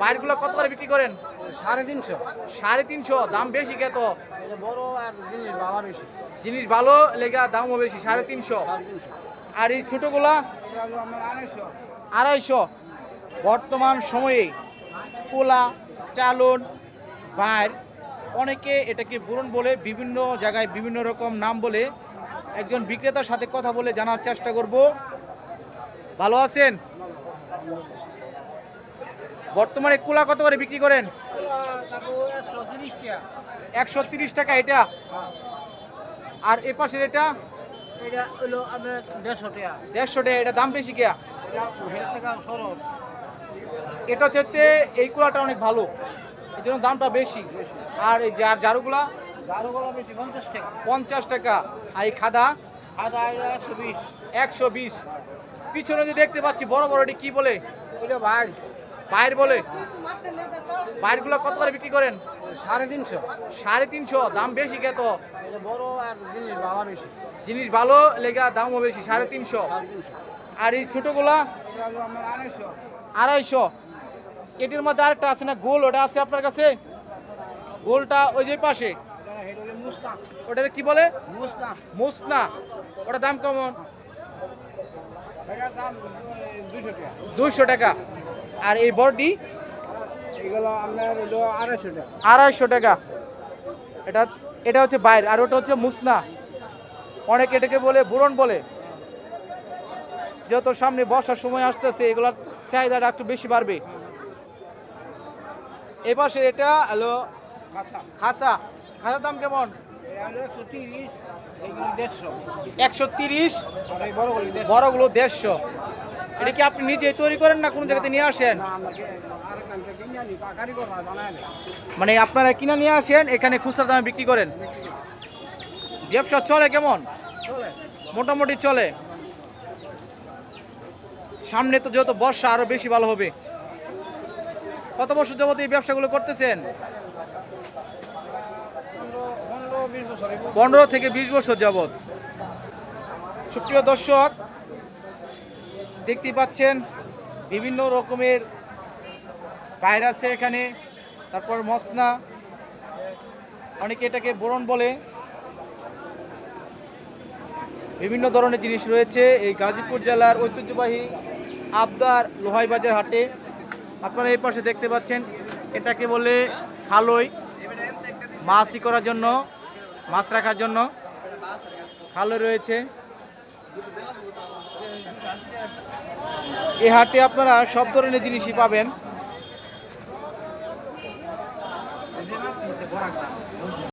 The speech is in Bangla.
বাইরগুলো কত করে বিক্রি করেন? সাড়ে তিনশো। সাড়ে তিনশো দাম বেশি কে তো? বড় আর জিনিস ভালো বেশি। জিনিস ভালো লেগা দামও বেশি সাড়ে তিনশো। আর এই ছোটোগুলা? আড়াইশো। বর্তমান সময়ে কোলা চালন বাইর অনেকে এটাকে বুরন বলে বিভিন্ন জায়গায় বিভিন্ন রকম নাম বলে একজন বিক্রেতার সাথে কথা বলে জানার চেষ্টা করব। ভালো আছেন? বর্তমানে কুলা কত করে বিক্রি করেন? একশো তিরিশ টাকা এটা। আর এ পাশের এটা? দেড়শো টাকা। এটা দাম বেশি কেয়া এটা হচ্ছে এই কুলাটা অনেক ভালো। এই জন্য দামটা বেশি। আর এই যার জারুগুলা বেশি পঞ্চাশ টাকা। আর এই খাদা? একশো বিশ। একশো বিশ। পিছনে যে দেখতে পাচ্ছি বড় বড় এটি কি বলে? ভাই বাইর বলে? বাইরগুলো কত করে বিক্রি করেন? সাড়ে তিনশো। সাড়ে তিনশো? দাম বেশি কে তো? বড় আর জিনিস ভালো বেশি। জিনিস ভালো লেগা দামও বেশি সাড়ে তিনশো। আর এই ছোটোগুলা? আড়াইশো। এটির মধ্যে আরেকটা আছে না গোল ওটা আছে আপনার কাছে? গোলটা ওই যে পাশে। ওটার কি বলে? মুসনা। ওটার দাম কেমন? দুইশো টাকা। আর এই হলো আড়াইশো টাকা। এটা এটা হচ্ছে বাইর আর ওটা হচ্ছে মুসনা। অনেকে এটাকে বলে বুরন বলে। যেহেতু সামনে বর্ষার সময় আসতেছে এগুলার চাহিদাটা একটু বেশি বাড়বে। এপাশে এটা হলো খাসা। খাসার দাম কেমন? একশো তিরিশ বড়গুলো দেড়শো। এটা কি আপনি নিজে তৈরি করেন না কোনো জায়গাতে নিয়ে আসেন? মানে আপনারা কিনে নিয়ে আসেন এখানে খুচরা দামে বিক্রি করেন? ব্যবসা চলে কেমন? মোটামুটি চলে। সামনে তো যেহেতু বর্ষা আরও বেশি ভালো হবে। কত বছর যাবত এই ব্যবসাগুলো করতেছেন? পনেরো থেকে বিশ বছর যাবত সুপ্রিয় দর্শক দেখতেই পাচ্ছেন বিভিন্ন রকমের পায়ের আছে এখানে, তারপর মসনা, অনেকে এটাকে বোরন বলে। বিভিন্ন ধরনের জিনিস রয়েছে এই গাজীপুর জেলার ঐতিহ্যবাহী আবদার লোহাই বাজার হাটে। আপনারা এই পাশে দেখতে পাচ্ছেন, এটাকে বলে খালই মাছই করার জন্য, মাছ রাখার জন্য খালই রয়েছে। এই হাটে আপনারা সব ধরনের জিনিসই পাবেন।